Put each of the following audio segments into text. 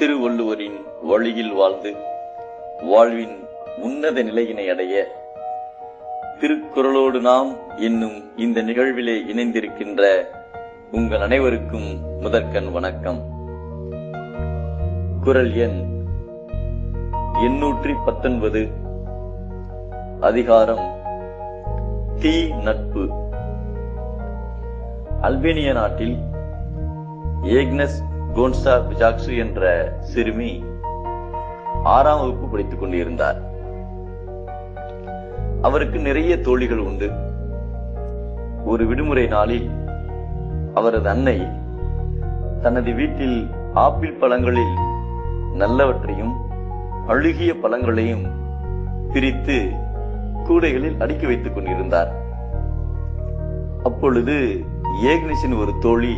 திருவள்ளுவரின் வழியில் வாழ்ந்து வாழ்வின் உன்னத நிலையினை அடைய திருக்குறளோடு நாம் என்னும் இந்த நிகழ்விலே இணைந்திருக்கின்ற உங்கள் அனைவருக்கும் முதற்கண் வணக்கம். குரல் எண் எண்ணூற்றி பத்தொன்பது. அதிகாரம் தீ நட்பு. அல்பேனிய நாட்டில் ஏக்னஸ் கோன்ஸ்டா பிஜாக்சு என்ற சிறுமி ஆறாம் வகுப்பு படித்துக் கொண்டிருந்தார். அவருக்கு நிறைய தோழிகள் உண்டு. ஒரு விடுமுறை நாளில் அவரது அன்னை தனது வீட்டில் ஆப்பிள் பழங்களில் நல்லவற்றையும் அழுகிய பழங்களையும் பிரித்து கூடைகளில் அடுக்கி வைத்துக் கொண்டிருந்தார். அப்பொழுது ஏக்னிஸின் ஒரு தோழி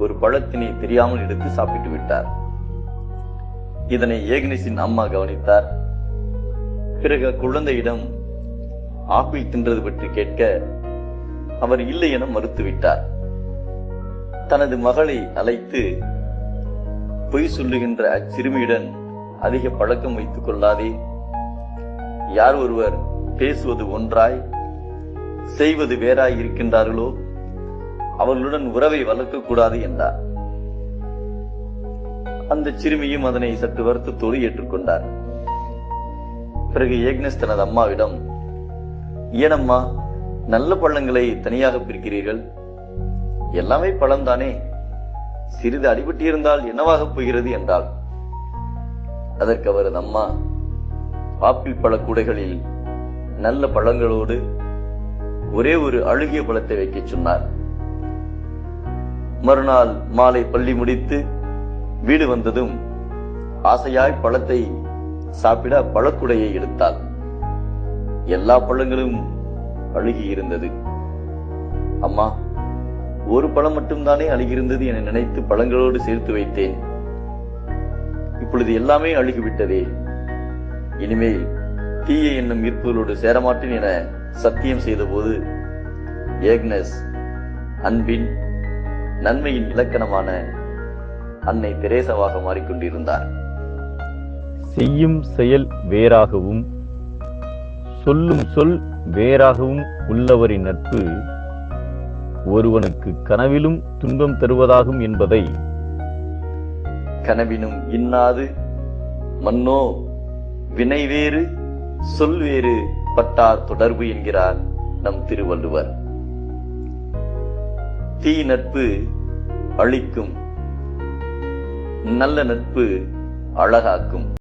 ஒரு பழத்தினை தெரியாமல் எடுத்து சாப்பிட்டு விட்டார். இதனை ஏக்னிஸின் அம்மா கவனித்தார். பிறகு குழந்தையிடம் ஆப்பிள் தின்றது பற்றி கேட்க அவர் இல்லை என மறுத்துவிட்டார். தனது மகளை அழைத்து பொய் சொல்லுகின்ற அச்சிறுமியுடன் அதிக பழக்கம் வைத்துக் கொள்ளாதே. யார் ஒருவர் பேசுவது ஒன்றாய் செய்வது வேறாய் இருக்கின்றார்களோ? அவர்களுடன் உறவை வளர்க்க கூடாது என்றார். அந்த சிறுமியும் அதனை சற்று வருத்தத்தோடு ஏற்றுக்கொண்டார். பிறகு ஏக்னஸ் தனது அம்மாவிடம் ஏனம்மா நல்ல பழங்களை தனியாக பிரிக்கிறீர்கள்? எல்லாமே பழம்தானே? சிறிது அடிபட்டு இருந்தால் என்னவாக போகிறது? என்றாள். அதற்கு அவரது அம்மா ஆப்பிள் பழக்கூடைகளில் நல்ல பழங்களோடு ஒரே ஒரு அழுகிய பழத்தை வைக்கச் சொன்னார். மறுநாள் மாலை பள்ளி முடித்து வீடு வந்ததும் ஆசையாய் பழத்தை சாப்பிட பழக்குடையை எடுத்தாள். எல்லா பழங்களும் அழுகி இருந்தது. அம்மா ஒரு பழம் மட்டும்தானே அழுகியிருந்தது என நினைத்து பழங்களோடு சேர்த்து வைத்தேன். இப்பொழுது எல்லாமே அழுகிவிட்டதே. இனிமேல் தீய என்னும் ஈர்ப்புகளோடு சேரமாட்டேன் என சத்தியம் செய்தபோது ஏக்னஸ் அன்பின் நன்மையின் இலக்கணமான அன்னை தெரேசவாக மாறிக்கொண்டிருந்தார். செய்யும் செயல் வேறாகவும் சொல்லும் சொல் வேறாகவும் உள்ளவரின் நட்பு ஒருவனுக்கு கனவிலும் துன்பம் தருவதாகும் என்பதை கனவினும் இன்னாது மன்னோ வினை வேறு சொல் வேறு பட்டார் தொடர்பு என்கிறார் நம் திருவள்ளுவர். தீ நட்பு அழிக்கும். நல்ல நட்பு அழகாக்கும்.